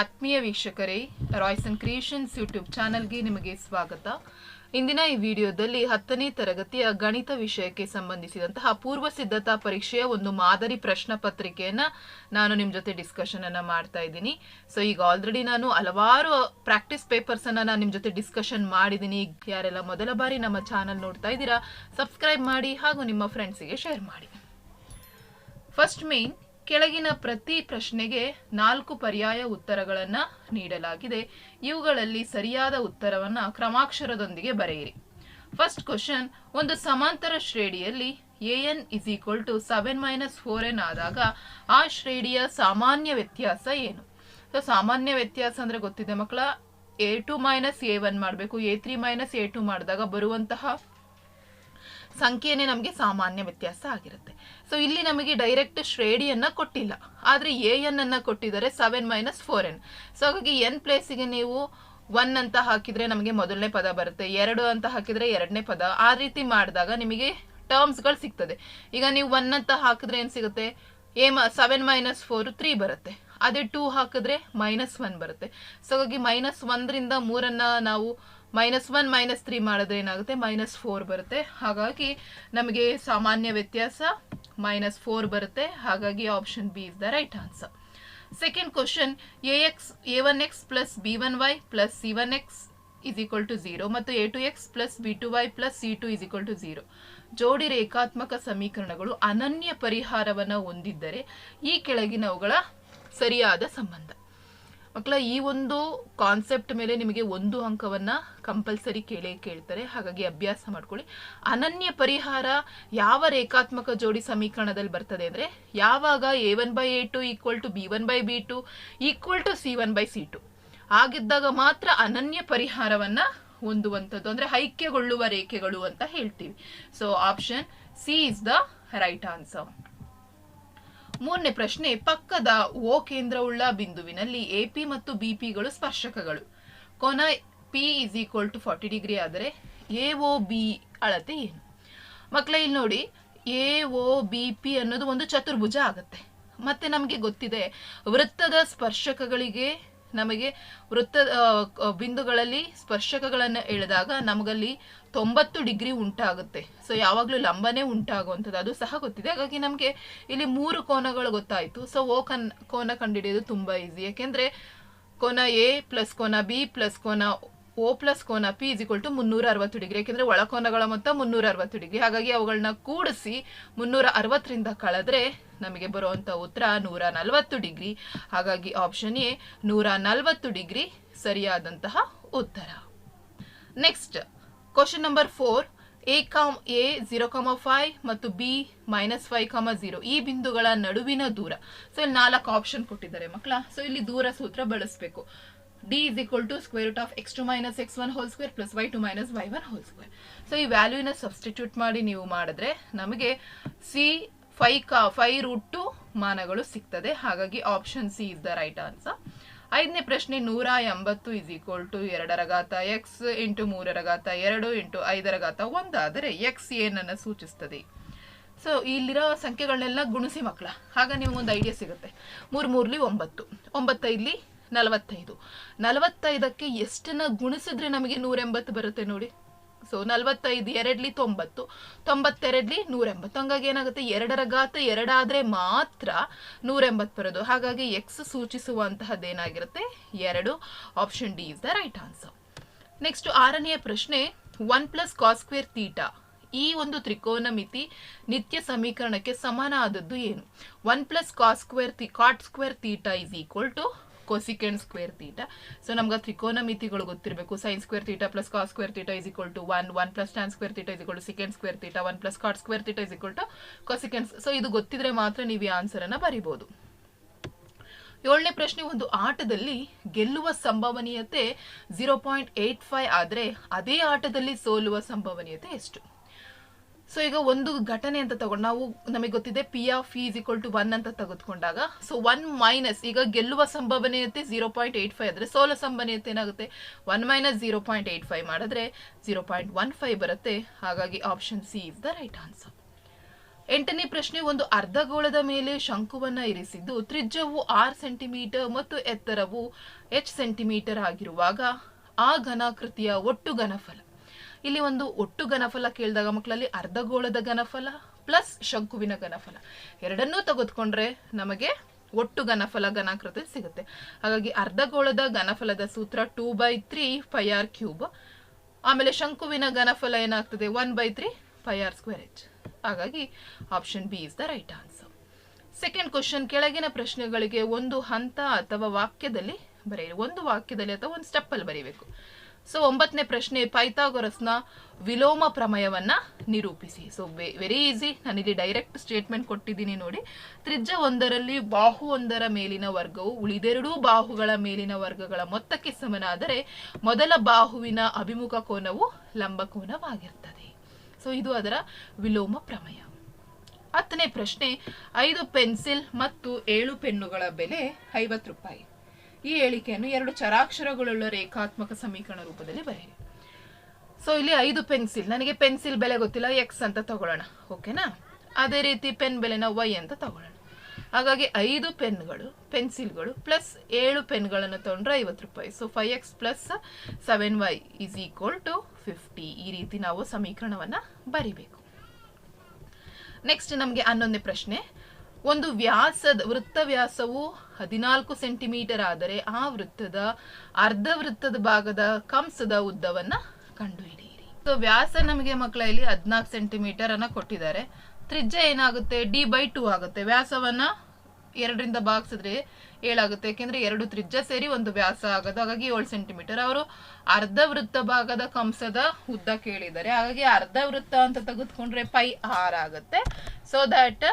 ಆತ್ಮೀಯ ವೀಕ್ಷಕರೇ Royson creations YouTube ಚಾನಲ್ಗೆ ನಿಮಗೆ ಸ್ವಾಗತ. ಇಂದಿನ ಈ ವಿಡಿಯೋದಲ್ಲಿ ಹತ್ತನೇ ತರಗತಿಯ ಗಣಿತ ವಿಷಯಕ್ಕೆ ಸಂಬಂಧಿಸಿದಂತಹ ಪೂರ್ವ ಸಿದ್ಧತಾ ಪರೀಕ್ಷೆಯ ಒಂದು ಮಾದರಿ ಪ್ರಶ್ನೆ ಪತ್ರಿಕೆಯನ್ನ ನಾನು ನಿಮ್ಮ ಜೊತೆ ಡಿಸ್ಕಷನ್ ಅನ್ನ ಮಾಡ್ತಾ ಇದ್ದೀನಿ. ಸೊ ಈಗ ಆಲ್ರೆಡಿ ನಾನು ಹಲವಾರು ಪ್ರಾಕ್ಟೀಸ್ ಪೇಪರ್ಸ್ ಅನ್ನ ನಾನು ನಿಮ್ಮ ಜೊತೆ ಡಿಸ್ಕಷನ್ ಮಾಡಿದ್ದೀನಿ. ಯಾರೆಲ್ಲ ಮೊದಲ ಬಾರಿ ನಮ್ಮ ಚಾನಲ್ ನೋಡ್ತಾ ಇದ್ದೀರಾ ಸಬ್ಸ್ಕ್ರೈಬ್ ಮಾಡಿ ಹಾಗೂ ನಿಮ್ಮ ಫ್ರೆಂಡ್ಸಿಗೆ ಶೇರ್ ಮಾಡಿ. ಫಸ್ಟ್ ಮೇನ್ ಕೆಳಗಿನ ಪ್ರತಿ ಪ್ರಶ್ನೆಗೆ ನಾಲ್ಕು ಪರ್ಯಾಯ ಉತ್ತರಗಳನ್ನು ನೀಡಲಾಗಿದೆ. ಇವುಗಳಲ್ಲಿ ಸರಿಯಾದ ಉತ್ತರವನ್ನು ಕ್ರಮಾಕ್ಷರದೊಂದಿಗೆ ಬರೆಯಿರಿ. ಫಸ್ಟ್ ಕ್ವಶನ್ ಒಂದು ಸಮಾಂತರ ಶ್ರೇಣಿಯಲ್ಲಿ a n is equal to seven minus four n ಆದಾಗ ಆ ಶ್ರೇಣಿಯ ಸಾಮಾನ್ಯ ವ್ಯತ್ಯಾಸ ಏನು? ಸೊ ಸಾಮಾನ್ಯ ವ್ಯತ್ಯಾಸ ಅಂದರೆ ಗೊತ್ತಿದೆ ಮಕ್ಕಳ? A two minus a one ಮಾಡಬೇಕು. A three minus a two ಮಾಡಿದಾಗ ಬರುವಂತಹ ಸಂಖ್ಯೆನೇ ನಮಗೆ ಸಾಮಾನ್ಯ ವ್ಯತ್ಯಾಸ ಆಗಿರುತ್ತೆ. ಸೊ ಇಲ್ಲಿ ನಮಗೆ ಡೈರೆಕ್ಟ್ ಶ್ರೇಣಿಯನ್ನು ಕೊಟ್ಟಿಲ್ಲ. ಆದ್ರೆ ಎ ಎನ್ ಅನ್ನು ಕೊಟ್ಟಿದ್ದಾರೆ seven minus four n so ಹಾಗಾಗಿ ಎನ್ ಪ್ಲೇಸಿಗೆ ನೀವು ಒನ್ ಅಂತ ಹಾಕಿದ್ರೆ ನಮಗೆ ಮೊದಲನೇ ಪದ ಬರುತ್ತೆ. ಎರಡು ಅಂತ ಹಾಕಿದ್ರೆ ಎರಡನೇ ಪದ. ಆ ರೀತಿ ಮಾಡಿದಾಗ ನಿಮಗೆ ಟರ್ಮ್ಸ್ಗಳು ಸಿಗ್ತದೆ. ಈಗ ನೀವು ಒನ್ ಅಂತ ಹಾಕಿದ್ರೆ ಏನು ಸಿಗುತ್ತೆ? A seven minus four three ಬರುತ್ತೆ. ಅದೇ ಟೂ ಹಾಕಿದ್ರೆ ಮೈನಸ್ ಒನ್ ಬರುತ್ತೆ. ಸೊ ಹಾಗಾಗಿ ಮೈನಸ್ ಒಂದರಿಂದ ಮೂರನ್ನು ನಾವು ಮೈನಸ್ ಒನ್, ಮೈನಸ್ ತ್ರೀ ಮಾಡಿದ್ರೆ ಏನಾಗುತ್ತೆ? ಮೈನಸ್ ಫೋರ್ ಬರುತ್ತೆ. ಹಾಗಾಗಿ ನಮಗೆ ಸಾಮಾನ್ಯ ವ್ಯತ್ಯಾಸ ಮೈನಸ್ ಫೋರ್ ಬರುತ್ತೆ. ಹಾಗಾಗಿ option B is the right answer second question a x a one x plus b one y plus c one x is equal to zero ಮತ್ತು a two x plus b two y plus c two is equal to zero ಜೋಡಿ ರೇಖಾತ್ಮಕ ಸಮೀಕರಣಗಳು ಅನನ್ಯ ಪರಿಹಾರವನ್ನು ಹೊಂದಿದ್ದರೆ ಈ ಕೆಳಗಿನವುಗಳ ಸರಿಯಾದ ಸಂಬಂಧ. ಮಕ್ಕಳ ಈ ಒಂದು ಕಾನ್ಸೆಪ್ಟ್ ಮೇಲೆ ನಿಮಗೆ ಒಂದು ಅಂಕವನ್ನ ಕಂಪಲ್ಸರಿ ಕೇಳೇ ಕೇಳ್ತಾರೆ. ಹಾಗಾಗಿ ಅಭ್ಯಾಸ ಮಾಡ್ಕೊಳ್ಳಿ. ಅನನ್ಯ ಪರಿಹಾರ ಯಾವ ರೇಖಾತ್ಮಕ ಜೋಡಿ ಸಮೀಕರಣದಲ್ಲಿ ಬರ್ತದೆ ಅಂದರೆ, ಯಾವಾಗ a one by a two equal to b one by b two equal to c one by c two ಆಗಿದ್ದಾಗ ಮಾತ್ರ ಅನನ್ಯ ಪರಿಹಾರವನ್ನ ಹೊಂದುವಂಥದ್ದು. ಅಂದ್ರೆ ಐಕ್ಯಗೊಳ್ಳುವ ರೇಖೆಗಳು ಅಂತ ಹೇಳ್ತೀವಿ. So option C is the right answer ಮೂರನೇ ಪ್ರಶ್ನೆ, ಪಕ್ಕದ ಓ ಕೇಂದ್ರವುಳ್ಳ ಬಿಂದುವಿನಲ್ಲಿ ಎಪಿ ಮತ್ತು ಬಿಪಿಗಳು ಸ್ಪರ್ಶಕಗಳು. ಕೊನ P is equal to forty degree ಆದರೆ ಎ ಒ ಬಿ ಅಳತೆ ಏನು? ಮಕ್ಕಳ ಇಲ್ಲಿ ನೋಡಿ, ಎ ಒ ಬಿ ಪಿ ಅನ್ನೋದು ಒಂದು ಚತುರ್ಭುಜ ಆಗುತ್ತೆ. ಮತ್ತೆ ನಮಗೆ ಗೊತ್ತಿದೆ, ವೃತ್ತದ ಸ್ಪರ್ಶಕಗಳಿಗೆ ನಮಗೆ ವೃತ್ತ ಬಿಂದುಗಳಲ್ಲಿ ಸ್ಪರ್ಶಕಗಳನ್ನು ಎಳೆದಾಗ ನಮಗಲ್ಲಿ ತೊಂಬತ್ತು ಡಿಗ್ರಿ ಉಂಟಾಗುತ್ತೆ. ಸೊ ಯಾವಾಗಲೂ ಲಂಬನೆ ಉಂಟಾಗುವಂಥದ್ದು. ಅದು ಸಹ ಗೊತ್ತಿದೆ. ಹಾಗಾಗಿ ನಮಗೆ ಇಲ್ಲಿ ಮೂರು ಕೋನಗಳು ಗೊತ್ತಾಯಿತು. ಸೊ ಓ ಕನ್, ಕೋನ ಕಂಡುಹಿಡಿಯೋದು ತುಂಬ ಈಸಿ ಯಾಕೆಂದರೆ ಕೋನ ಎ ಪ್ಲಸ್ ಕೋನ ಬಿ ಪ್ಲಸ್ ಕೋನ ಓ ಪ್ಲಸ್ ಕೋನ ಪಿ ಇಸ್ ಇಕ್ವಲ್ ಟು ಮುನ್ನೂರ ಅರವತ್ತು ಡಿಗ್ರಿ. ಯಾಕೆಂದ್ರೆ ಒಳಕೋನಗಳ ಮೊತ್ತ ಮುನ್ನೂರ ಅರವತ್ತು ಡಿಗ್ರಿ. ಹಾಗಾಗಿ ಅವುಗಳನ್ನ ಕೂಡಿಸಿ ಮುನ್ನೂರ ಅರವತ್ತರಿಂದ ಕಳೆದ್ರೆ ನಮಗೆ ಬರುವಂತ ಉತ್ತರ ನೂರ ನಲವತ್ತು ಡಿಗ್ರಿ. ಹಾಗಾಗಿ ಆಪ್ಷನ್ ಎ ನೂರ ನಲವತ್ತು ಡಿಗ್ರಿ ಸರಿಯಾದಂತಹ ಉತ್ತರ. Next question number four A comma A zero comma five ಮತ್ತು B minus five comma zero ಈ ಬಿಂದುಗಳ ನಡುವಿನ ದೂರ. ಸೊ ಇಲ್ಲಿ ನಾಲ್ಕು ಆಪ್ಷನ್ ಕೊಟ್ಟಿದ್ದಾರೆ ಮಕ್ಕಳ. ಸೊ ಇಲ್ಲಿ ದೂರ ಸೂತ್ರ ಬಳಸಬೇಕು. To square root of x two minus x one whole square plus y two minus y one whole so ಈ ವ್ಯಾಲ್ಯೂನ ಸಬ್ಸ್ಟಿಟ್ಯೂಟ್ ಮಾಡಿ ನೀವು ಮಾಡಿದ್ರೆ ನಮಗೆ ಸಿ ಫೈ ಕಾ ಫೈ ರೂಟ್ ಟು ಮಾನಗಳು ಸಿಗ್ತದೆ. ಹಾಗಾಗಿ option C is the right answer ಐದನೇ ಪ್ರಶ್ನೆ, ನೂರ ಎಂಬತ್ತು ಇಸ್ ಈಕ್ವಲ್ ಟು ಎರಡರ ಘಾತ ಎಕ್ಸ್ ಇಂಟು ಮೂರರ ಘಾತ ಎರಡು ಇಂಟು ಐದರ ಒಂದಾದರೆ ಎಕ್ಸ್ ಏನನ್ನು ಸೂಚಿಸ್ತದೆ? ಸೊ ಇಲ್ಲಿರೋ ಸಂಖ್ಯೆಗಳನ್ನೆಲ್ಲ ಗುಣಿಸಿ ಮಕ್ಕಳ. ಆಗ ನಿಮಗೊಂದು ಐಡಿಯಾ ಸಿಗುತ್ತೆ. ಮೂರು ಮೂರ್ಲಿ ಒಂಬತ್ತು. ಒಂಬತ್ತೈದ್ಲಿ ನಲವತ್ತೈದು. ನಲವತ್ತೈದಕ್ಕೆ ಎಷ್ಟನ್ನ ಗುಣಿಸಿದ್ರೆ ನಮಗೆ ನೂರ ಎಂಬತ್ತು ಬರುತ್ತೆ ನೋಡಿ. ಸೊ ನಲವತ್ತೈದು ಎರಡ್ಲಿ ತೊಂಬತ್ತು, ತೊಂಬತ್ತೆರಡ್ಲಿ ನೂರೆಂಬತ್ತು. ಹಂಗಾಗಿ ಏನಾಗುತ್ತೆ? ಎರಡರ ಘಾತ ಎರಡಾದ್ರೆ ಮಾತ್ರ ನೂರ ಎಂಬತ್ತು ಬರೋದು. ಹಾಗಾಗಿ ಎಕ್ಸ್ ಸೂಚಿಸುವಂತಹದ್ದೇನಾಗಿರುತ್ತೆ? ಎರಡು. Option D is the right answer next ಆರನೆಯ ಪ್ರಶ್ನೆ one plus cos square theta ಈ ಒಂದು ತ್ರಿಕೋನ ಮಿತಿ ನಿತ್ಯ ಸಮೀಕರಣಕ್ಕೆ ಸಮಾನ ಆದದ್ದು ಏನು? ಒನ್ ಪ್ಲಸ್ ಕಾಸ್ ಸ್ಕ್ವೇರ್ ತಿ cot square theta is equal to cosecant square theta so ನಮ್ಗೆ ತ್ರಿಕೋನ ಮಿತಿಗಳು ಗೊತ್ತಿರಬೇಕು. Sine square theta plus cos square theta is equal to one one plus tan square theta is equal to secant square theta one plus cot square theta is equal to cosecant so ಇದು ಗೊತ್ತಿದ್ರೆ ಮಾತ್ರ ನೀವು ಈ answer ಬರಿಬೋದು. ಏಳನೇ ಪ್ರಶ್ನೆ, ಒಂದು ಆಟದಲ್ಲಿ ಗೆಲ್ಲುವ ಸಂಭವನೀಯತೆ ಜೀರೋ ಪಾಯಿಂಟ್ ಏಟ್ ಫೈವ್ ಆದರೆ ಅದೇ ಆಟದಲ್ಲಿ ಸೋಲುವ ಸಂಭವನೀಯತೆ ಎಷ್ಟು? ಸೊ ಈಗ ಒಂದು ಘಟನೆ ಅಂತ ತಗೊಂಡು ನಾವು ನಮಗೆ ಗೊತ್ತಿದೆ P of is equal to one ಅಂತ ತೆಗೆದುಕೊಂಡಾಗ. ಸೊ ಒನ್ ಮೈನಸ್ ಈಗ ಗೆಲ್ಲುವ ಸಂಭವನೀಯತೆ ಜೀರೋ ಪಾಯಿಂಟ್ ಏಟ್ ಫೈವ್ ಆದರೆ ಸೋಲ ಸಂಭವನೀಯತೆ ಏನಾಗುತ್ತೆ? One minus zero point eight five ಮಾಡಿದ್ರೆ ಜೀರೋ ಪಾಯಿಂಟ್ ಒನ್ ಫೈವ್ ಬರುತ್ತೆ. ಹಾಗಾಗಿ option C is the right answer ಎಂಟನೇ ಪ್ರಶ್ನೆ, ಒಂದು ಅರ್ಧಗೋಳದ ಮೇಲೆ ಶಂಕುವನ್ನು ಇರಿಸಿದ್ದು, ತ್ರಿಜ್ಯವು ಆರ್ ಸೆಂಟಿಮೀಟರ್ ಮತ್ತು ಎತ್ತರವು ಎಚ್ ಸೆಂಟಿಮೀಟರ್ ಆಗಿರುವಾಗ ಆ ಘನಾಕೃತಿಯ ಒಟ್ಟು ಘನಫಲ. ಇಲ್ಲಿ ಒಂದು ಒಟ್ಟು ಘನಫಲ ಕೇಳಿದಾಗ ಮಕ್ಕಳಲ್ಲಿ ಅರ್ಧಗೋಳದ ಘನಫಲ ಪ್ಲಸ್ ಶಂಕುವಿನ ಘನಫಲ. ಎರಡನ್ನೂ ತೆಗೆದುಕೊಂಡ್ರೆ ನಮಗೆ ಒಟ್ಟು ಘನಫಲ ಘನಾಕೃತಿ ಸಿಗುತ್ತೆ. ಹಾಗಾಗಿ ಅರ್ಧಗೋಳದ ಘನಫಲದ ಸೂತ್ರ two by three pi r cube ಆಮೇಲೆ ಶಂಕುವಿನ ಘನಫಲ ಏನಾಗ್ತದೆ? One by three pi r square h ಹಾಗಾಗಿ option B is the right answer second question ಕೆಳಗಿನ ಪ್ರಶ್ನೆಗಳಿಗೆ ಒಂದು ಹಂತ ಅಥವಾ ವಾಕ್ಯದಲ್ಲಿ ಬರೆಯಿರಿ. ಒಂದು ವಾಕ್ಯದಲ್ಲಿ ಅಥವಾ ಒಂದು ಸ್ಟೆಪ್ ಅಲ್ಲಿ ಬರೀಬೇಕು. ಸೊ ಒಂಬತ್ತನೇ ಪ್ರಶ್ನೆ ಪೈಥಾಗೊರಸ್ನ ವಿಲೋಮ ಪ್ರಮೇಯವನ್ನ ನಿರೂಪಿಸಿ. ಸೊ ವೆರಿ ಈಸಿ ನಾನಿಲ್ಲಿ ಡೈರೆಕ್ಟ್ ಸ್ಟೇಟ್ಮೆಂಟ್ ಕೊಟ್ಟಿದ್ದೀನಿ ನೋಡಿ. ತ್ರಿಜ್ಯ ಒಂದರಲ್ಲಿ ಬಾಹು ಒಂದರ ಮೇಲಿನ ವರ್ಗವು ಉಳಿದೆರಡೂ ಬಾಹುಗಳ ಮೇಲಿನ ವರ್ಗಗಳ ಮೊತ್ತಕ್ಕೆ ಸಮನಾದರೆ ಮೊದಲ ಬಾಹುವಿನ ಅಭಿಮುಖ ಕೋನವು ಲಂಬ ಕೋನವಾಗಿರ್ತದೆ. ಸೊ ಇದು ಅದರ ವಿಲೋಮ ಪ್ರಮೇಯ. ಹತ್ತನೇ ಪ್ರಶ್ನೆ, ಐದು ಪೆನ್ಸಿಲ್ ಮತ್ತು ಏಳು ಪೆನ್ನುಗಳ ಬೆಲೆ ಐವತ್ತು ರೂಪಾಯಿ. ಈ ಹೇಳಿಕೆಯನ್ನು ಎರಡು ಚರಾಕ್ಷರಗಳುಳ್ಳ ರೇಖಾತ್ಮಕ ಸಮೀಕರಣ ರೂಪದಲ್ಲಿ ಬರೆಯಿರಿ. ಸೊ ಇಲ್ಲಿ ಐದು ಪೆನ್ಸಿಲ್ ನನಗೆ ಪೆನ್ಸಿಲ್ ಬೆಲೆ ಗೊತ್ತಿಲ್ಲ ಎಕ್ಸ್ ಅಂತ ತಗೊಳ್ಳೋಣ. ಓಕೆನಾ ಅದೇ ರೀತಿ ಪೆನ್ ಬೆಲೆನ ವೈ ಅಂತ ತಗೊಳ್ಳೋಣ. ಹಾಗಾಗಿ ಐದು ಪೆನ್ಗಳು ಪೆನ್ಸಿಲ್ಗಳು ಪ್ಲಸ್ ಏಳು ಪೆನ್ಗಳನ್ನು ತೊಗೊಂಡ್ರೆ ಐವತ್ತು ರೂಪಾಯಿ. So five x plus seven y is equal to fifty ಈ ರೀತಿ ನಾವು ಸಮೀಕರಣವನ್ನು ಬರಿಬೇಕು. ನೆಕ್ಸ್ಟ್ ನಮಗೆ ಹನ್ನೊಂದನೇ ಪ್ರಶ್ನೆ. ಒಂದು ವ್ಯಾಸದ, ವೃತ್ತ ವ್ಯಾಸವು ಹದಿನಾಲ್ಕು ಸೆಂಟಿಮೀಟರ್ ಆದರೆ ಆ ವೃತ್ತದ ಅರ್ಧ ವೃತ್ತದ ಭಾಗದ ಕಂಸದ ಉದ್ದವನ್ನ ಕಂಡುಹಿಡಿಯಿರಿ. ಸೊ, ವ್ಯಾಸ ನಮಗೆ ಮಕ್ಕಳ ಇಲ್ಲಿ ಹದಿನಾಲ್ಕು ಸೆಂಟಿಮೀಟರ್ ಅನ್ನ ಕೊಟ್ಟಿದ್ದಾರೆ. ತ್ರಿಜ್ಯ ಏನಾಗುತ್ತೆ? ಡಿ ಬೈ ಟೂ ಆಗುತ್ತೆ. ವ್ಯಾಸವನ್ನ ಎರಡರಿಂದ ಭಾಗಿಸಿದ್ರೆ ಏಳಾಗುತ್ತೆ. ಯಾಕೆಂದ್ರೆ ಎರಡು ತ್ರಿಜ್ಯ ಸೇರಿ ಒಂದು ವ್ಯಾಸ ಆಗೋದು. ಹಾಗಾಗಿ ಏಳು ಸೆಂಟಿಮೀಟರ್. ಅವರು ಅರ್ಧ ವೃತ್ತ ಭಾಗದ ಕಂಸದ ಉದ್ದ ಕೇಳಿದ್ದಾರೆ. ಹಾಗಾಗಿ ಅರ್ಧ ವೃತ್ತ ಅಂತ ತೆಗೆದುಕೊಂಡ್ರೆ ಪೈ ಆರ್ ಆಗುತ್ತೆ. So that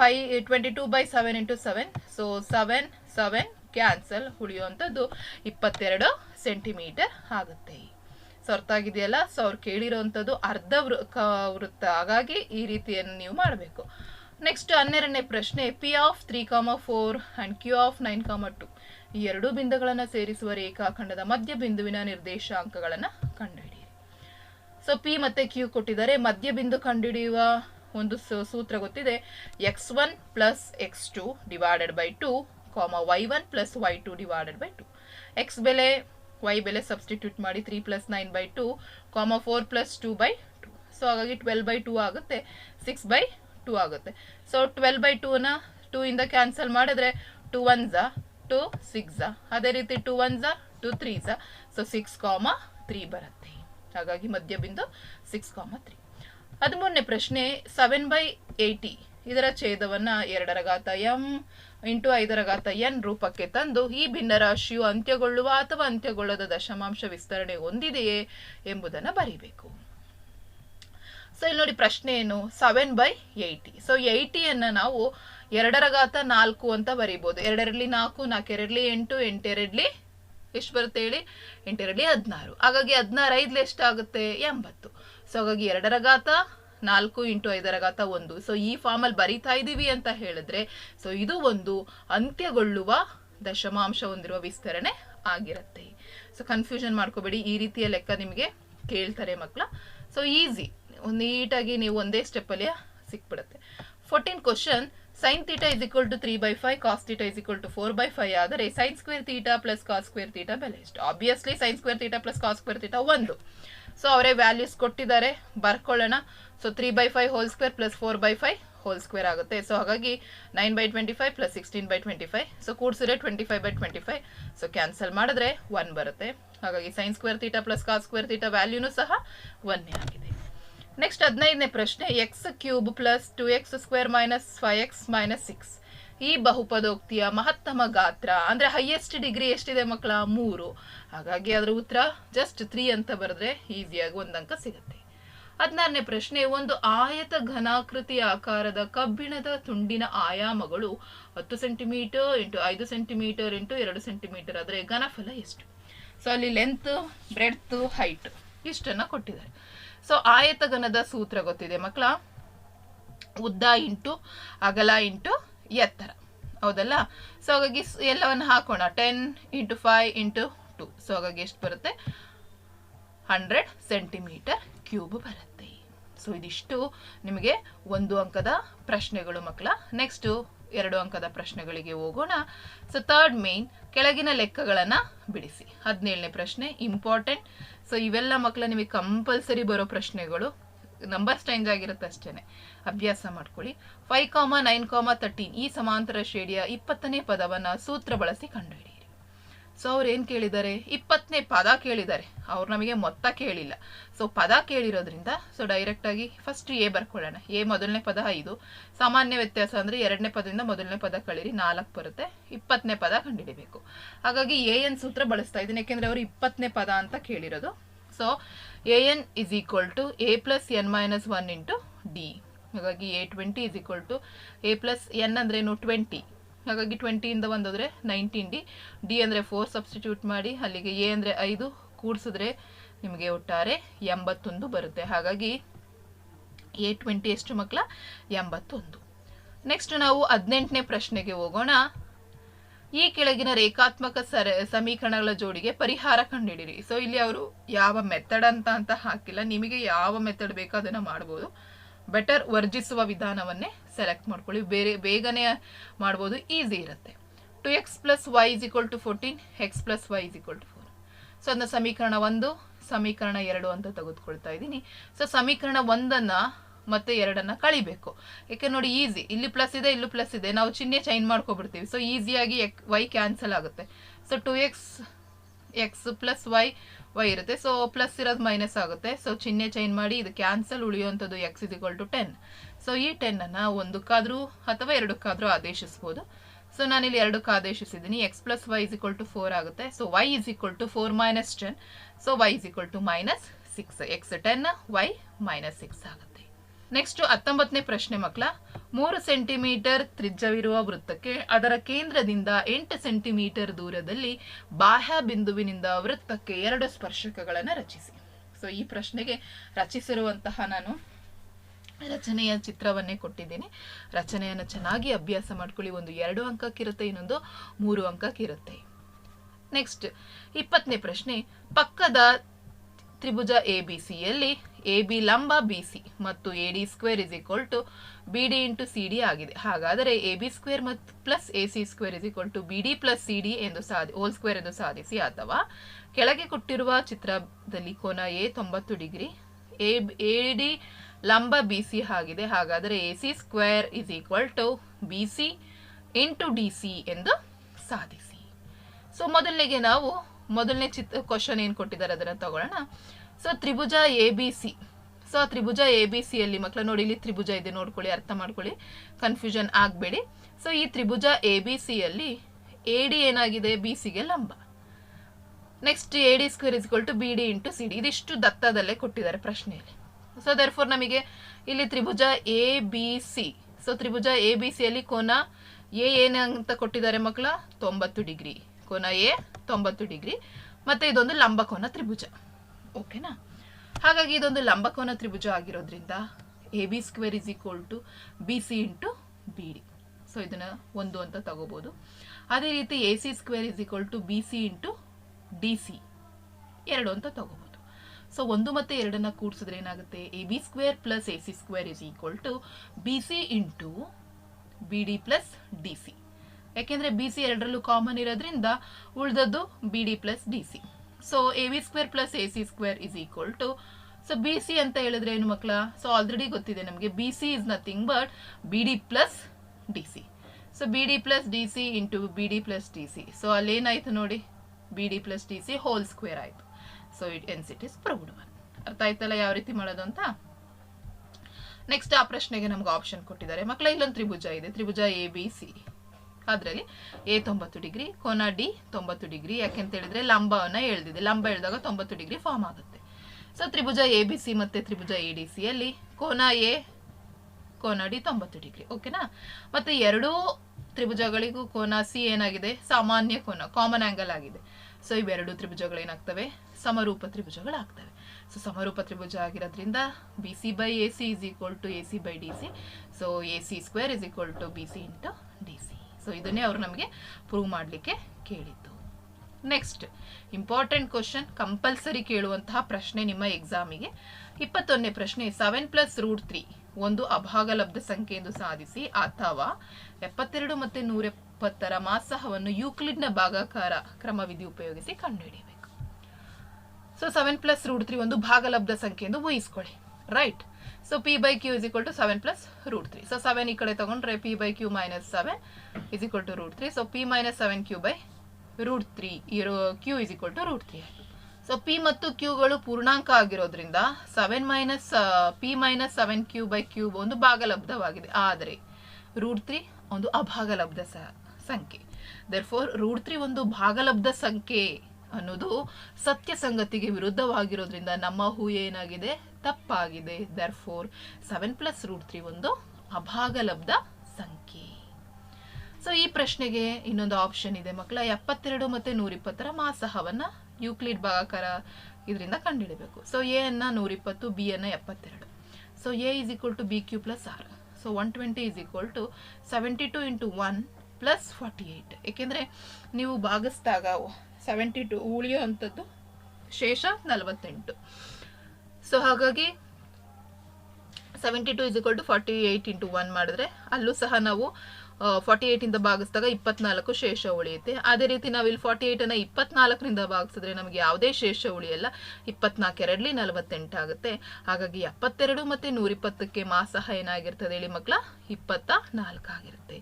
pi twenty two by seven into seven so seven seven cancel ಉಳಿಯುವಂಥದ್ದು ಇಪ್ಪತ್ತೆರಡು ಸೆಂಟಿಮೀಟರ್ ಆಗುತ್ತೆ. ಸೊ ಅರ್ಥ ಆಗಿದೆಯಲ್ಲ? ಸೊ ಅವ್ರು ಕೇಳಿರೋವಂಥದ್ದು ಅರ್ಧ ವೃ ವೃತ್ತ. ಹಾಗಾಗಿ ಈ ರೀತಿಯನ್ನು ನೀವು ಮಾಡಬೇಕು. ನೆಕ್ಸ್ಟ್ ಹನ್ನೆರಡನೇ ಪ್ರಶ್ನೆ P of three comma four and Q of nine comma two ಈ ಎರಡೂ ಬಿಂದುಗಳನ್ನು ಸೇರಿಸುವ ರೇಖಾಖಂಡದ ಮಧ್ಯ ಬಿಂದುವಿನ ನಿರ್ದೇಶಾಂಕಗಳನ್ನು ಕಂಡುಹಿಡಿಯಿರಿ. ಸೊ ಪಿ ಮತ್ತು ಕ್ಯೂ ಕೊಟ್ಟಿದ್ದಾರೆ. ಮಧ್ಯ ಬಿಂದು ಕಂಡುಹಿಡಿಯುವ ಒಂದು ಸೂತ್ರ ಗೊತ್ತಿದೆ. X one plus x two divided by two comma y one plus y two divided by two x ಬೆಲೆ ವೈ ಬೆಲೆ ಸಬ್ಸ್ಟಿಟ್ಯೂಟ್ ಮಾಡಿ three plus nine by two comma four plus two by two so ಹಾಗಾಗಿ twelve by two ಆಗುತ್ತೆ. Six by two ಆಗುತ್ತೆ. So twelve by ಟೂನ two ಇಂದ cancel ಮಾಡಿದ್ರೆ two one ಝಾ ಟು ಸಿಕ್ಸ್ ಅದೇ ರೀತಿ two one Jha two three so six comma three ಬರುತ್ತೆ. ಹಾಗಾಗಿ ಮಧ್ಯಬಿಂದು ಸಿಕ್ಸ್ ಕಾಮ ತ್ರೀ ಹದಿಮೂರನೇ ಪ್ರಶ್ನೆ ಸೆವೆನ್ ಬೈ ಏಯ್ಟಿ ಇದರ ಛೇದವನ್ನು ಎರಡರ ಘಾತ ಎಂ ಇಂಟು ಐದರ ಘಾತ ಎನ್ ರೂಪಕ್ಕೆ ತಂದು ಈ ಭಿನ್ನರಾಶಿಯು ಅಂತ್ಯಗೊಳ್ಳುವ ಅಥವಾ ಅಂತ್ಯಗೊಳ್ಳದ ದಶಮಾಂಶ ವಿಸ್ತರಣೆ ಹೊಂದಿದೆಯೇ ಎಂಬುದನ್ನು ಬರೀಬೇಕು. ಸೊ ಇಲ್ಲಿ ನೋಡಿ ಪ್ರಶ್ನೆ ಏನು? ಸೆವೆನ್ ಬೈ ಏಯ್ಟಿ ಸೊ ಏಯ್ಟಿಯನ್ನು ನಾವು ಎರಡರ ಘಾತ ನಾಲ್ಕು ಅಂತ ಬರೀಬೋದು. ಎರಡರಲ್ಲಿ ನಾಲ್ಕು ನಾಲ್ಕೆರಡ್ಲಿ ಎಂಟು ಎಂಟೆರಡ್ಲಿ ಎಷ್ಟು ಬರುತ್ತೆ ಹೇಳಿ? ಎಂಟೆರಡ್ಲಿ ಹದಿನಾರು. ಹಾಗಾಗಿ ಹದಿನಾರು ಐದ್ಲಿ ಎಷ್ಟಾಗುತ್ತೆ? ಎಂಬತ್ತು. ಸೊ ಹಾಗಾಗಿ ಎರಡರ ಘಾತ ನಾಲ್ಕು ಇಂಟು ಐದರ ಘಾತ ಒಂದು. ಸೊ ಈ ಫಾರ್ಮಲ್ಲಿ ಬರಿತಾ ಇದ್ದೀವಿ ಅಂತ ಹೇಳಿದ್ರೆ, ಸೊ ಇದು ಒಂದು ಅಂತ್ಯಗೊಳ್ಳುವ ದಶಮಾಂಶ ಹೊಂದಿರುವ ವಿಸ್ತರಣೆ ಆಗಿರುತ್ತೆ. ಸೊ ಕನ್ಫ್ಯೂಷನ್ ಮಾಡ್ಕೋಬೇಡಿ, ಈ ರೀತಿಯ ಲೆಕ್ಕ ನಿಮಗೆ ಕೇಳ್ತಾರೆ ಮಕ್ಕಳ. ಸೊ ಈಸಿ ನೀಟಾಗಿ ನೀವು ಒಂದೇ ಸ್ಟೆಪ್ಪಲ್ಲಿ ಸಿಕ್ಬಿಡುತ್ತೆ. Fourteen question sine theta is equal to three by five cos theta is equal to four by five ಆದರೆ sine square theta plus cos square theta ಬೆಲೆ ಎಷ್ಟು? Obviously sine square theta plus cos square theta ಒಂದು. So ಅವರೇ values ಕೊಟ್ಟಿದ್ದಾರೆ. ಬರ್ಕೊಳ್ಳೋಣ. So three by five whole square plus four by five whole square ಆಗುತ್ತೆ. So ಹಾಗಾಗಿ nine by twenty five plus sixteen by twenty five so ಕೂಡಿಸಿದ್ರೆ twenty five by twenty five so cancel ಮಾಡಿದ್ರೆ one ಬರುತ್ತೆ. ಹಾಗಾಗಿ sine square theta plus cos square theta ವ್ಯಾಲ್ಯೂನು ಸಹ ಒನ್ನೇ ಆಗಿದೆ. Next ಹದಿನೈದನೇ ಪ್ರಶ್ನೆ. X cube plus two x square minus five x minus six ಈ ಬಹುಪದೋಕ್ತಿಯ ಮಹತ್ತಮ ಗಾತ್ರ, ಅಂದ್ರೆ ಹೈಯೆಸ್ಟ್ ಡಿಗ್ರಿ ಎಷ್ಟಿದೆ ಮಕ್ಕಳ? ಮೂರು. ಹಾಗಾಗಿ ಅದರ ಉತ್ತರ ಜಸ್ಟ್ ತ್ರೀ ಅಂತ ಬರೆದ್ರೆ ಈಸಿಯಾಗಿ ಒಂದು ಅಂಕ ಸಿಗುತ್ತೆ. ಹದಿನಾರನೇ ಪ್ರಶ್ನೆ, ಒಂದು ಆಯತ ಘನಾಕೃತಿ ಆಕಾರದ ಕಬ್ಬಿಣದ ತುಂಡಿನ ಆಯಾಮಗಳು ಹತ್ತು ಸೆಂಟಿಮೀಟರ್ ಇಂಟು ಐದು ಸೆಂಟಿಮೀಟರ್ ಇಂಟು ಎರಡು ಸೆಂಟಿಮೀಟರ್ ಆದರೆ ಘನಫಲ ಎಷ್ಟು? ಸೊ ಅಲ್ಲಿ ಲೆಂತ್ ಬ್ರೆಡ್ತ್ ಹೈಟ್ ಇಷ್ಟನ್ನು ಕೊಟ್ಟಿದ್ದಾರೆ. ಸೊ ಆಯತಘನದ ಸೂತ್ರ ಗೊತ್ತಿದೆ ಮಕ್ಕಳ? ಉದ್ದ ಇಂಟು ಅಗಲ ಇಂಟು ಎತ್ತರ. ಹೌದಲ್ಲ? ಸೊ ಹಾಗಾಗಿ ಎಲ್ಲವನ್ನು ಹಾಕೋಣ. Ten into five into two so ಹಾಗಾಗಿ ಎಷ್ಟು ಬರುತ್ತೆ? ಹಂಡ್ರೆಡ್ ಸೆಂಟಿಮೀಟರ್ ಕ್ಯೂಬ್ ಬರುತ್ತೆ. ಸೊ ಇದಿಷ್ಟು ನಿಮಗೆ ಒಂದು ಅಂಕದ ಪ್ರಶ್ನೆಗಳು ಮಕ್ಕಳ. ನೆಕ್ಸ್ಟು ಎರಡು ಅಂಕದ ಪ್ರಶ್ನೆಗಳಿಗೆ ಹೋಗೋಣ. ಸೊ ಥರ್ಡ್ ಮೇನ್ ಕೆಳಗಿನ ಲೆಕ್ಕಗಳನ್ನು ಬಿಡಿಸಿ. ಹದಿನೇಳನೇ ಪ್ರಶ್ನೆ ಇಂಪಾರ್ಟೆಂಟ್ ಸೊ ಇವೆಲ್ಲ ಮಕ್ಕಳ ನಿಮಗೆ ಕಂಪಲ್ಸರಿ ಬರೋ ಪ್ರಶ್ನೆಗಳು. ನಂಬರ್ಸ್ ಚೇಂಜ್ ಆಗಿರುತ್ತೆ ಅಷ್ಟೇ ಅಭ್ಯಾಸ ಮಾಡ್ಕೊಳ್ಳಿ. ಫೈವ್ ಕಾಮ ನೈನ್ ಕಾಮ ತರ್ಟೀನ್ ಈ ಸಮಾಂತರ ಶ್ರೇಣಿಯ ಇಪ್ಪತ್ತನೇ ಪದವನ್ನ ಸೂತ್ರ ಬಳಸಿ ಕಂಡುಹಿಡಿಯಿರಿ. ಸೊ ಅವ್ರು ಏನು ಕೇಳಿದ್ದಾರೆ? ಇಪ್ಪತ್ತನೇ ಪದ ಕೇಳಿದ್ದಾರೆ. ಅವ್ರು ನಮಗೆ ಮೊತ್ತ ಕೇಳಿಲ್ಲ. ಸೊ ಪದ ಕೇಳಿರೋದ್ರಿಂದ ಸೊ ಡೈರೆಕ್ಟಾಗಿ ಫಸ್ಟ್ ಎ ಬರ್ಕೊಳ್ಳೋಣ. ಎ ಮೊದಲನೇ ಪದ ಐದು. ಸಾಮಾನ್ಯ ವ್ಯತ್ಯಾಸ ಅಂದರೆ ಎರಡನೇ ಪದದಿಂದ ಮೊದಲನೇ ಪದ ಕಳೀರಿ, ನಾಲ್ಕು ಬರುತ್ತೆ. ಇಪ್ಪತ್ತನೇ ಪದ ಕಂಡುಹಿಡಿಬೇಕು. ಹಾಗಾಗಿ ಎ ಎನ್ ಸೂತ್ರ ಬಳಸ್ತಾ ಇದ್ದೀನಿ. ಯಾಕೆಂದರೆ ಅವರು ಇಪ್ಪತ್ತನೇ ಪದ ಅಂತ ಕೇಳಿರೋದು. So a n is equal to a plus n minus one into d ಹಾಗಾಗಿ a twenty is equal to a plus n ಅಂದ್ರೇನು ಟ್ವೆಂಟಿ ಹಾಗಾಗಿ ಟ್ವೆಂಟಿಯಿಂದ ಒಂದೋದ್ರೆ ನೈನ್ಟೀನ್ ಡಿ ಡಿ ಅಂದರೆ ಫೋರ್ ಸಬ್ಸ್ಟಿಟ್ಯೂಟ್ ಮಾಡಿ, ಅಲ್ಲಿಗೆ ಎ ಅಂದರೆ ಐದು ಕೂಡಿಸಿದ್ರೆ ನಿಮಗೆ ಒಟ್ಟಾರೆ ಎಂಬತ್ತೊಂದು ಬರುತ್ತೆ. ಹಾಗಾಗಿ ಎ ಟ್ವೆಂಟಿ ಎಷ್ಟು ಮಕ್ಕಳ? ಎಂಬತ್ತೊಂದು. ನೆಕ್ಸ್ಟ್ ನಾವು ಹದಿನೆಂಟನೇ ಪ್ರಶ್ನೆಗೆ ಹೋಗೋಣ. ಈ ಕೆಳಗಿನ ರೇಖಾತ್ಮಕ ಸಮೀಕರಣಗಳ ಜೋಡಿಗೆ ಪರಿಹಾರ ಕಂಡುಹಿಡಿರಿ ಸೊ ಇಲ್ಲಿ ಅವರು ಯಾವ ಮೆಥಡ್ ಅಂತ ಅಂತ ಹಾಕಿಲ್ಲ. ನಿಮಗೆ ಯಾವ ಮೆಥಡ್ ಬೇಕೋ ಅದನ್ನು ಮಾಡ್ಬೋದು. ಬೆಟರ್ ವರ್ಜಿಸುವ ವಿಧಾನವನ್ನೇ ಸೆಲೆಕ್ಟ್ ಮಾಡ್ಕೊಳ್ಳಿ. ಬೇರೆ, ಬೇಗನೆ ಮಾಡ್ಬೋದು. ಈಸಿ ಇರುತ್ತೆ. Two x plus y is equal to fourteen x plus y is equal to four so ಅದನ್ನ ಸಮೀಕರಣ ಒಂದು, ಸಮೀಕರಣ ಎರಡು ಅಂತ ತೆಗೆದುಕೊಳ್ತಾ ಇದ್ದೀನಿ. ಸೊ ಸಮೀಕರಣ ಒಂದನ್ನು ಮತ್ತೆ ಎರಡನ್ನ ಕಳಿಬೇಕು. ಯಾಕೆ ನೋಡಿ ಈಸಿ ಇಲ್ಲಿ ಪ್ಲಸ್ ಇದೆ, ಇಲ್ಲೂ ಪ್ಲಸ್ ಇದೆ. ನಾವು ಚಿಹ್ನೆ ಚೈನ್ ಮಾಡ್ಕೊಬಿಡ್ತೀವಿ. ಸೊ ಈಸಿಯಾಗಿ ವೈ ಕ್ಯಾನ್ಸಲ್ ಆಗುತ್ತೆ. So two x x plus y y ಇರುತ್ತೆ. ಸೊ ಪ್ಲಸ್ ಇರೋದು ಮೈನಸ್ ಆಗುತ್ತೆ. ಸೊ ಚಿಹ್ನೆ ಚೈನ್ ಮಾಡಿ ಇದು cancel ಉಳಿಯುವಂಥದ್ದು x is equal to ten so ಈ ಟೆನ್ನನ್ನು ಒಂದಕ್ಕಾದರೂ ಅಥವಾ ಎರಡಕ್ಕಾದರೂ ಆದೇಶಿಸ್ಬೋದು. ಸೊ ನಾನಿಲ್ಲಿ ಎರಡಕ್ಕೆ ಆದೇಶಿಸಿದ್ದೀನಿ. X plus y is equal to four ಆಗುತ್ತೆ. So y is equal to four minus ten so y is equal to minus six x ten y minus six ಆಗುತ್ತೆ. ನೆಕ್ಸ್ಟ್ ಹತ್ತೊಂಬತ್ತನೇ ಪ್ರಶ್ನೆ ಮಕ್ಕಳ, ಮೂರು ಸೆಂಟಿಮೀಟರ್ ತ್ರಿಜ್ಯವಿರುವ ವೃತ್ತಕ್ಕೆ, ಅದರ ಕೇಂದ್ರದಿಂದ ಎಂಟು ಸೆಂಟಿಮೀಟರ್ ದೂರದಲ್ಲಿ ಬಾಹ್ಯ ಬಿಂದುವಿನಿಂದ ವೃತ್ತಕ್ಕೆ ಎರಡು ಸ್ಪರ್ಶಕಗಳನ್ನು ರಚಿಸಿ. ಸೊ ಈ ಪ್ರಶ್ನೆಗೆ ರಚಿಸಿರುವಂತಹ ನಾನು ರಚನೆಯ ಚಿತ್ರವನ್ನೇ ಕೊಟ್ಟಿದ್ದೀನಿ. ರಚನೆಯನ್ನು ಚೆನ್ನಾಗಿ ಅಭ್ಯಾಸ ಮಾಡ್ಕೊಳ್ಳಿ. ಒಂದು ಎರಡು ಅಂಕಕ್ಕಿರುತ್ತೆ, ಇನ್ನೊಂದು ಮೂರು ಅಂಕಕ್ಕಿರುತ್ತೆ. ನೆಕ್ಸ್ಟ್ ಇಪ್ಪತ್ತನೇ ಪ್ರಶ್ನೆ, ಪಕ್ಕದ ತ್ರಿಭುಜ ಎ ಬಿ ಸಿಯಲ್ಲಿ ಎ ಬಿ ಲಂಬ ಬಿ ಸಿ ಮತ್ತು A D square is equal to B D into C D ಆಗಿದೆ. ಹಾಗಾದರೆ ಎ ಬಿ ಸ್ಕ್ವೇರ್ ಮತ್ತು plus A C square is equal to B D plus C D ಎಂದು ಸಾಧಿ whole square ಎಂದು ಸಾಧಿಸಿ ಅಥವಾ ಕೆಳಗೆ ಕೊಟ್ಟಿರುವ ಚಿತ್ರದಲ್ಲಿ ಕೋನ ಎ ತೊಂಬತ್ತು ಡಿಗ್ರಿ ಎ ಎ ಡಿ ಲಂಬ ಬಿ ಸಿ ಆಗಿದೆ. ಹಾಗಾದರೆ A C square is equal to B C into D C ಎಂದು ಸಾಧಿಸಿ. ಸೊ ಮೊದಲಿಗೆ ನಾವು ಮೊದಲನೇ ಚಿತ್ ಕ್ವಶನ್ ಏನು ಕೊಟ್ಟಿದ್ದಾರೆ ಅದನ್ನು ತಗೊಳ್ಳೋಣ. ಸೊ ತ್ರಿಭುಜ ಎ ಬಿ ಸಿ ಸೊ ತ್ರಿಭುಜ ಎ ಬಿ ಸಿಯಲ್ಲಿ ಮಕ್ಕಳು ನೋಡಿ, ಇಲ್ಲಿ ತ್ರಿಭುಜ ಇದೆ, ನೋಡ್ಕೊಳ್ಳಿ, ಅರ್ಥ ಮಾಡ್ಕೊಳ್ಳಿ. ಕನ್ಫ್ಯೂಷನ್ ಆಗಬೇಡಿ. ಸೊ ಈ ತ್ರಿಭುಜ ಎ ಬಿ ಸಿಯಲ್ಲಿ ಎ ಡಿ ಏನಾಗಿದೆ? ಬಿ ಸಿಗೆ ಲಂಬ. Next A D square is equal to B D into C D ಇದಿಷ್ಟು ದತ್ತದಲ್ಲೇ ಕೊಟ್ಟಿದ್ದಾರೆ ಪ್ರಶ್ನೆಯಲ್ಲಿ. ಸೊ ದರ್ ಫೋರ್ ನಮಗೆ ಇಲ್ಲಿ ತ್ರಿಭುಜ ಎ ಬಿ ಸಿ ಸೊ ತ್ರಿಭುಜ ಎ ಬಿ ಸಿಯಲ್ಲಿ ಕೋನ ಎ ಏನಂತ ಕೊಟ್ಟಿದ್ದಾರೆ ಮಕ್ಕಳ ತೊಂಬತ್ತು ಡಿಗ್ರಿ. ಕೋನ ಎ ತೊಂಬತ್ತು ಡಿಗ್ರಿ. ಮತ್ತೆ ಇದೊಂದು ಲಂಬಕೋನ ತ್ರಿಭುಜ. ಓಕೆನಾ? ಹಾಗಾಗಿ ಇದೊಂದು ಲಂಬಕೋನ ತ್ರಿಭುಜ ಆಗಿರೋದ್ರಿಂದ A B square is equal to B C into B D. So ಇದನ್ನು ಒಂದು ಅಂತ ತಗೋಬೋದು. ಅದೇ ರೀತಿ A C square is equal to B C into D C. ಎರಡು ಅಂತ ತಗೋಬೋದು. ಸೊ ಒಂದು ಮತ್ತು ಎರಡನ್ನು ಕೂಡಿಸಿದ್ರೆ ಏನಾಗುತ್ತೆ? A B square plus A C square is equal to B C into B D plus D C. ಯಾಕೆಂದರೆ ಬಿ ಸಿ ಎರಡರಲ್ಲೂ ಕಾಮನ್ ಇರೋದ್ರಿಂದ ಉಳಿದದ್ದು B D plus D C so A B square plus A C square is equal to so B C ಅಂತ ಹೇಳಿದ್ರೆ ಏನು ಮಕ್ಕಳ so already ಗೊತ್ತಿದೆ ನಮಗೆ. B C is nothing but B D plus D C so B D plus D C into B D plus D C so ಅಲ್ಲೇನಾಯ್ತು ನೋಡಿ? B D plus D C whole square ಆಯಿತು. So it hence it is proved one ಅರ್ಥ ಆಯ್ತಲ್ಲ ಯಾವ ರೀತಿ ಮಾಡೋದು ಅಂತ? Next ಆ ಪ್ರಶ್ನೆಗೆ ನಮ್ಗೆ ಆಪ್ಷನ್ ಕೊಟ್ಟಿದ್ದಾರೆ. ಮಕ್ಕಳ ಇಲ್ಲೊಂದು ತ್ರಿಭುಜ ಇದೆ. ತ್ರಿಭುಜ ಎ ಬಿ ಸಿ ಅದರಲ್ಲಿ ಎ ತೊಂಬತ್ತು ಡಿಗ್ರಿ, ಕೋನ ಡಿ ತೊಂಬತ್ತು ಡಿಗ್ರಿ ಯಾಕೆಂತ ಹೇಳಿದ್ರೆ ಲಂಬವನ್ನ ಎಳ್ದಿದೆ. ಲಂಬ ಎಳ್ದಾಗ ತೊಂಬತ್ತು ಡಿಗ್ರಿ ಫಾರ್ಮ್ ಆಗುತ್ತೆ. ಸೊ ತ್ರಿಭುಜ ಎ ಬಿ ಸಿ ಮತ್ತೆ ತ್ರಿಭುಜ ಎ ಡಿ ಸಿಯಲ್ಲಿ ಕೋನ ಎ ಕೋನ ಡಿ ತೊಂಬತ್ತು ಡಿಗ್ರಿ. ಓಕೆನಾ ಮತ್ತೆ ಎರಡೂ ತ್ರಿಭುಜಗಳಿಗೂ ಕೋನ ಸಿ ಏನಾಗಿದೆ? ಸಾಮಾನ್ಯ ಕೋನ ಕಾಮನ್ ಆಂಗಲ್ ಆಗಿದೆ. ಸೊ ಇವೆರಡು ತ್ರಿಭುಜಗಳು ಏನಾಗ್ತವೆ? ಸಮರೂಪ ತ್ರಿಭುಜಗಳಾಗ್ತವೆ. ಸೊ ಸಮರೂಪ ತ್ರಿಭುಜ ಆಗಿರೋದ್ರಿಂದ B C by A C is equal to A C by D C so A C square is equal to B C into C ಇದನ್ನೇ ಅವರು ನಮಗೆ ಪ್ರೂವ್ ಮಾಡಲಿಕ್ಕೆ ಕೇಳಿದ್ದು. ನೆಕ್ಸ್ಟ್ ಇಂಪಾರ್ಟೆಂಟ್ ಕ್ವಶನ್ ಕಂಪಲ್ಸರಿ ಕೇಳುವಂತಹ ಪ್ರಶ್ನೆ ನಿಮ್ಮ ಎಕ್ಸಾಮಿಗೆ ಇಪ್ಪತ್ತೊಂದನೇ ಪ್ರಶ್ನೆ ಸೆವೆನ್ ಪ್ಲಸ್ ರೂಟ್ ತ್ರೀ ಒಂದು ಅಭಾಗಲಬ್ಧ ಸಂಖ್ಯೆ ಎಂದು ಸಾಧಿಸಿ, ಅಥವಾ ಎಪ್ಪತ್ತೆರಡು ಮತ್ತು ನೂರ ಎಪ್ಪತ್ತರ ಮಾಸಹವನ್ನು ಯೂಕ್ಲಿಡ್ನ ಭಾಗಾಕಾರ ಕ್ರಮವಿಧಿ ಉಪಯೋಗಿಸಿ ಕಂಡುಹಿಡಿಯಬೇಕು. So seven plus root three ಒಂದು ಭಾಗಲಬ್ಧ ಸಂಖ್ಯೆ ಎಂದು ಊಹಿಸ್ಕೊಳ್ಳಿ. Right so P by Q is equal to seven plus root three so seven ಈ ಕಡೆ ತಗೊಂಡ್ರೆ P by Q minus seven is equal to root three so P minus seven Q by root three ಇರೋ Q is equal to root three so P ಮತ್ತು ಕ್ಯೂಗಳು ಪೂರ್ಣಾಂಕ ಆಗಿರೋದ್ರಿಂದ seven minus P minus seven Q by cube ಒಂದು ಭಾಗಲಬ್ಧವಾಗಿದೆ. ಆದರೆ root three ಒಂದು ಅಭಾಗಲಬ್ಧ ಸ- ಸಂಖ್ಯೆ. ದರ್ಫೋರ್ ರೂಟ್ ತ್ರೀ ಒಂದು ಭಾಗಲಬ್ಧ ಸಂಖ್ಯೆ ಅನ್ನೋದು ಸತ್ಯ ಸಂಗತಿಗೆ ವಿರುದ್ಧವಾಗಿರೋದ್ರಿಂದ ನಮ್ಮ ಹೂ ಏನಾಗಿದೆ? ತಪ್ಪಾಗಿದೆ. Therefore seven plus root three ಒಂದು ಅಭಾಗಲಬ್ಧ ಸಂಖ್ಯೆ. ಸೊ ಈ ಪ್ರಶ್ನೆಗೆ ಇನ್ನೊಂದು ಆಪ್ಷನ್ ಇದೆ ಮಕ್ಕಳ. ಎಪ್ಪತ್ತೆರಡು ಮತ್ತು ನೂರಿಪ್ಪತ್ತರ ಮಾಸಹವನ್ನು ಯೂಕ್ಲಿಡ್ ಭಾಗಾಕಾರ ಇದರಿಂದ ಕಂಡುಹಿಡಬೇಕು. ಸೊ ಎ ಅನ್ನ ನೂರಿಪ್ಪತ್ತು ಬಿ ಅನ್ನ ಎಪ್ಪತ್ತೆರಡು. So A is equal to B Q plus R so one twenty is equal to seventy two into one plus forty eight ಏಕೆಂದರೆ ನೀವು ಭಾಗಿಸಿದಾಗ ಸೆವೆಂಟಿ ಟು ಉಳಿಯೋ ಅಂಥದ್ದು ಶೇಷ ನಲವತ್ತೆಂಟು. ಸೊ ಹಾಗಾಗಿ seventy two is equal to forty eight into one ಮಾಡಿದ್ರೆ ಅಲ್ಲೂ ಸಹ ನಾವು ಫಾರ್ಟಿ ಏಯ್ಟಿಂದ ಭಾಗಿಸಿದಾಗ ಇಪ್ಪತ್ನಾಲ್ಕು ಶೇಷ ಉಳಿಯುತ್ತೆ. ಅದೇ ರೀತಿ ನಾವು ಇಲ್ಲಿ ಫಾರ್ಟಿ ಏಯ್ಟನ್ನು ಇಪ್ಪತ್ನಾಲ್ಕರಿಂದ ಭಾಗಿಸಿದ್ರೆ ನಮಗೆ ಯಾವುದೇ ಶೇಷ ಉಳಿಯಲ್ಲ. ಇಪ್ಪತ್ನಾಲ್ಕು ನಲವತ್ತೆಂಟಾಗುತ್ತೆ ಹಾಗಾಗಿ ಎಪ್ಪತ್ತೆರಡು ಮತ್ತು ನೂರಿಪ್ಪತ್ತಕ್ಕೆ ಮಾಸಹ ಏನಾಗಿರ್ತದೆ ಹೇಳಿ ಮಕ್ಕಳ? ಇಪ್ಪತ್ತ ನಾಲ್ಕು ಆಗಿರುತ್ತೆ.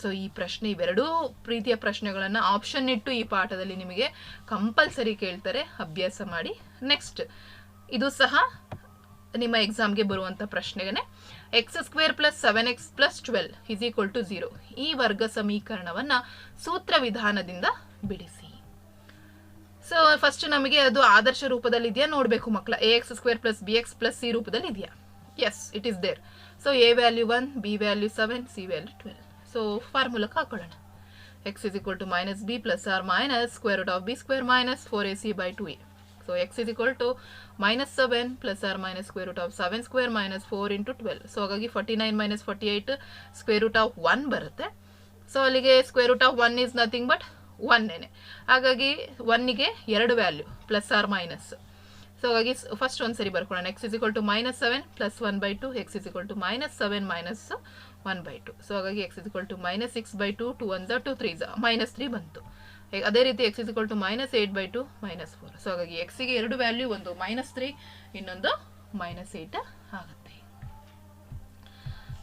ಸೊ ಈ ಪ್ರಶ್ನೆ ಇವೆರಡೂ ಪ್ರೀತಿಯ ಪ್ರಶ್ನೆಗಳನ್ನು ಆಪ್ಷನ್ ಇಟ್ಟು ಈ ಪಾಠದಲ್ಲಿ ನಿಮಗೆ ಕಂಪಲ್ಸರಿ ಕೇಳ್ತಾರೆ. ಅಭ್ಯಾಸ ಮಾಡಿ ನೆಕ್ಸ್ಟ್ ಇದು ಸಹ ನಿಮ್ಮ ಎಕ್ಸಾಮ್ಗೆ ಬರುವಂಥ ಪ್ರಶ್ನೆಗೆ X square plus seven X plus twelve is equal to zero ಈ ವರ್ಗ ಸಮೀಕರಣವನ್ನು ಸೂತ್ರ ವಿಧಾನದಿಂದ ಬಿಡಿಸಿ. ಸೊ ಫಸ್ಟ್ ನಮಗೆ ಅದು ಆದರ್ಶ ರೂಪದಲ್ಲಿ ಇದೆಯಾ ನೋಡಬೇಕು ಮಕ್ಕಳ A X square plus B X plus C ರೂಪದಲ್ಲಿ ಇದೆಯಾ yes it is there so A value one B value seven C value twelve so ಫಾರ್ಮುಲಕ್ಕೆ ಹಾಕೊಳ್ಳೋಣ X is equal to minus B plus or minus square root of B square minus four A C by two A so X is equal to minus seven plus or minus square root of seven square minus four into twelve so ಹಾಗಾಗಿ forty nine minus forty eight square root of one ಬರುತ್ತೆ. So ಅಲ್ಲಿಗೆ square root of one is nothing but ಒನ್ನೇನೆ ಹಾಗಾಗಿ ಒನ್ನಿಗೆ ಎರಡು value plus or minus so ಹಾಗಾಗಿ first ಒಂದು ಸರಿ ಬರ್ಕೊಳ್ಳೋಣ. X is equal to minus seven plus one by two X is equal to minus seven minus one by two so ಹಾಗಾಗಿ X is equal to minus six by two two one ಝ two three ಝ minus three ಬಂತು. ಅದೇ ರೀತಿ X is to minus eight by two minus four so ಹಾಗಾಗಿ ಎಕ್ಸಿಗೆ ಎರಡು value ಒಂದು minus three ಇನ್ನೊಂದು minus eight ಆಗುತ್ತೆ.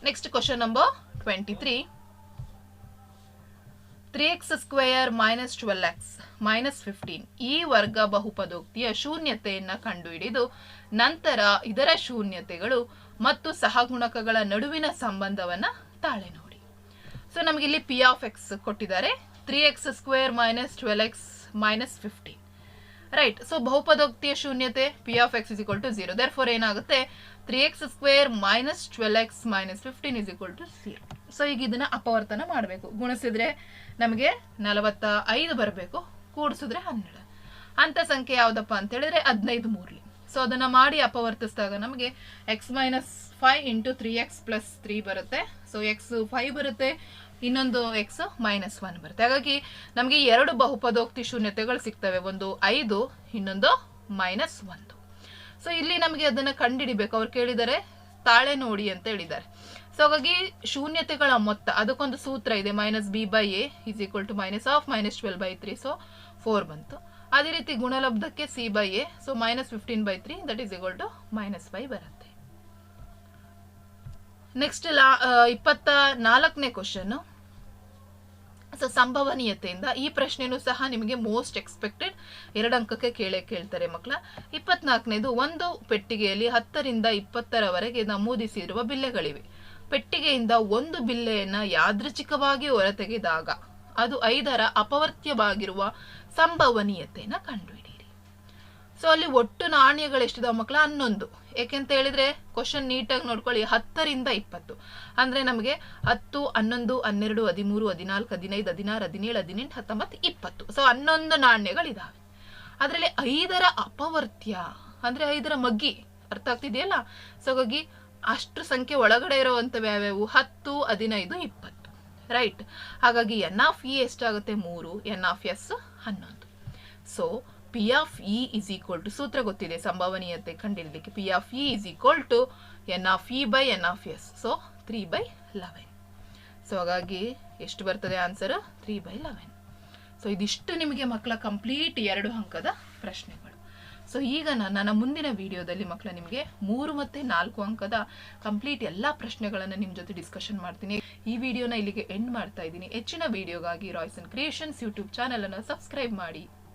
Next question number twenty three three X square minus twelve X minus fifteen ಈ ವರ್ಗ ಬಹುಪದೋಕ್ತಿಯ ಶೂನ್ಯತೆಯನ್ನು ಕಂಡುಹಿಡಿದು ನಂತರ ಇದರ ಶೂನ್ಯತೆಗಳು ಮತ್ತು ಸಹಗುಣಕಗಳ ನಡುವಿನ ಸಂಬಂಧವನ್ನು ತಾಳೆ ನೋಡಿ. ಸೊ ನಮಗೆ ಇಲ್ಲಿ ಪಿ ಆಫ್ ಎಕ್ಸ್ ಕೊಟ್ಟಿದ್ದಾರೆ. Three X square minus twelve X minus fifty right so ಬಹುಪದೋಕ್ತಿಯ ಶೂನ್ಯತೆ P of X is equal to zero therefore ಏನಾಗುತ್ತೆ three X square minus twelve X minus fifteen is equal to zero so ಈಗ ಇದನ್ನ ಅಪವರ್ತನ ಮಾಡಬೇಕು. ಗುಣಿಸಿದ್ರೆ ನಮಗೆ ನಲವತ್ತ ಐದು ಬರಬೇಕು. ಕೂಡಿಸಿದ್ರೆ ಹನ್ನೆರಡು. ಅಂಥ ಸಂಖ್ಯೆ ಯಾವುದಪ್ಪ ಅಂತ ಹೇಳಿದ್ರೆ ಹದಿನೈದು ಮೂರ್ಲಿ. ಸೊ ಅದನ್ನ ಮಾಡಿ ಅಪವರ್ತಿಸಿದಾಗ ನಮಗೆ X minus five into three X plus three ಬರುತ್ತೆ. ಸೊ ಎಕ್ಸ್ ಫೈವ್ ಬರುತ್ತೆ, ಇನ್ನೊಂದು ಎಕ್ಸ್ ಮೈನಸ್ ಒನ್ ಬರುತ್ತೆ. ಹಾಗಾಗಿ ನಮಗೆ ಎರಡು ಬಹುಪದೋಕ್ತಿ ಶೂನ್ಯತೆಗಳು ಸಿಗ್ತವೆ. ಒಂದು ಐದು, ಇನ್ನೊಂದು ಮೈನಸ್ ಒಂದು. ಸೊ ಇಲ್ಲಿ ನಮಗೆ ಅದನ್ನು ಕಂಡುಹಿಡಿಬೇಕು ಅವ್ರು ಕೇಳಿದರೆ, ತಾಳೆ ನೋಡಿ ಅಂತ ಹೇಳಿದ್ದಾರೆ. ಸೊ ಹಾಗಾಗಿ ಶೂನ್ಯತೆಗಳ ಮೊತ್ತ, ಅದಕ್ಕೊಂದು ಸೂತ್ರ ಇದೆ. Minus B by A is equal to minus of minus twelve by three so four ಬಂತು. ಅದೇ ರೀತಿ ಗುಣಲಬ್ಧಕ್ಕೆ C by A so minus fifteen by three that is equal to minus five ಬರುತ್ತೆ. ನೆಕ್ಸ್ಟ್ ಲಾ ಇಪ್ಪತ್ತ ನಾಲ್ಕನೇ ಕ್ವಶನ್ ಸೊ ಸಂಭವನೀಯತೆಯಿಂದ ಈ ಪ್ರಶ್ನೆನೂ ಸಹ ನಿಮಗೆ ಮೋಸ್ಟ್ ಎಕ್ಸ್ಪೆಕ್ಟೆಡ್ ಎರಡು ಅಂಕಕ್ಕೆ ಕೇಳೇ ಕೇಳ್ತಾರೆ ಮಕ್ಕಳ. ಇಪ್ಪತ್ನಾಲ್ಕನೇದು, ಒಂದು ಪೆಟ್ಟಿಗೆಯಲ್ಲಿ ಹತ್ತರಿಂದ ಇಪ್ಪತ್ತರವರೆಗೆ ನಮೂದಿಸಿರುವ ಬಿಲ್ಲೆಗಳಿವೆ. ಪೆಟ್ಟಿಗೆಯಿಂದ ಒಂದು ಬಿಲ್ಲೆಯನ್ನು ಯಾದೃಚ್ಛಿಕವಾಗಿ ಹೊರತೆಗೆದಾಗ, ಅದು ಐದರ ಅಪವರ್ತ್ಯವಾಗಿರುವ ಸಂಭವನೀಯತೆಯನ್ನು ಕಂಡುಹಿಡಿಯಿರಿ. ಸೊ ಅಲ್ಲಿ ಒಟ್ಟು ನಾಣ್ಯಗಳು ಎಷ್ಟಿದಾವ ಮಕ್ಕಳ? ಹನ್ನೊಂದು. ಏಕೆಂತ ಹೇಳಿದ್ರೆ ಕ್ವಶನ್ ನೀಟಾಗಿ ನೋಡ್ಕೊಳ್ಳಿ. ಹತ್ತರಿಂದ ಇಪ್ಪತ್ತು. ಅಂದ್ರೆ ನಮಗೆ ಹತ್ತು, ಹನ್ನೊಂದು, ಹನ್ನೆರಡು, ಹದಿಮೂರು, ಹದಿನಾಲ್ಕು, ಹದಿನೈದು, ಹದಿನಾರು, ಹದಿನೇಳು, ಹದಿನೆಂಟು, ಹತ್ತೊಂಬತ್ತು, ಇಪ್ಪತ್ತು. ಸೊ ಹನ್ನೊಂದು ನಾಣ್ಯಗಳಿದಾವೆ. ಅದರಲ್ಲಿ ಐದರ ಅಪವರ್ತ್ಯ, ಅಂದ್ರೆ ಐದರ ಮಗ್ಗಿ, ಅರ್ಥ ಆಗ್ತಿದೆಯಲ್ಲ? ಸೊ ಹಾಗಾಗಿ ಅಷ್ಟು ಸಂಖ್ಯೆ ಒಳಗಡೆ ಇರುವಂಥವು ಯಾವ್ಯಾವು? ಹತ್ತು, ಹದಿನೈದು, ಇಪ್ಪತ್ತು. ರೈಟ್ ಹಾಗಾಗಿ ಎನ್ ಆಫ್ ಇ ಎಷ್ಟಾಗುತ್ತೆ? ಮೂರು. ಎನ್ ಆಫ್ ಎಸ್ ಹನ್ನೊಂದು. So P of E is equal to ಸೂತ್ರ ಗೊತ್ತಿದೆ, ಸಂಭವನೀಯತೆ ಕಂಡಿಡಲಿಕ್ಕೆ P of E is equal to N of E by N of S so three by eleven so ಹಾಗಾಗಿ ಎಷ್ಟು ಬರ್ತದೆ answer three by eleven so ಇದಿಷ್ಟು ನಿಮಗೆ ಮಕ್ಕಳ ಕಂಪ್ಲೀಟ್ ಎರಡು ಅಂಕದ ಪ್ರಶ್ನೆಗಳು. ಸೊ ಈಗ ನಾನು ನನ್ನ ಮುಂದಿನ ವಿಡಿಯೋದಲ್ಲಿ ಮಕ್ಕಳ ನಿಮಗೆ ಮೂರು ಮತ್ತು ನಾಲ್ಕು ಅಂಕದ ಕಂಪ್ಲೀಟ್ ಎಲ್ಲ ಪ್ರಶ್ನೆಗಳನ್ನು ನಿಮ್ಮ ಜೊತೆ ಡಿಸ್ಕಷನ್ ಮಾಡ್ತೀನಿ. ಈ ವಿಡಿಯೋನ ಇಲ್ಲಿಗೆ ಎಂಡ್ ಮಾಡ್ತಾ ಇದ್ದೀನಿ. ಹೆಚ್ಚಿನ ವಿಡಿಯೋಗಾಗಿ ರಾಯ್ಸನ್ ಕ್ರಿಯೇಷನ್ಸ್ ಯೂಟ್ಯೂಬ್ ಚಾನಲನ್ನು ಸಬ್ಸ್ಕ್ರೈಬ್ ಮಾಡಿ.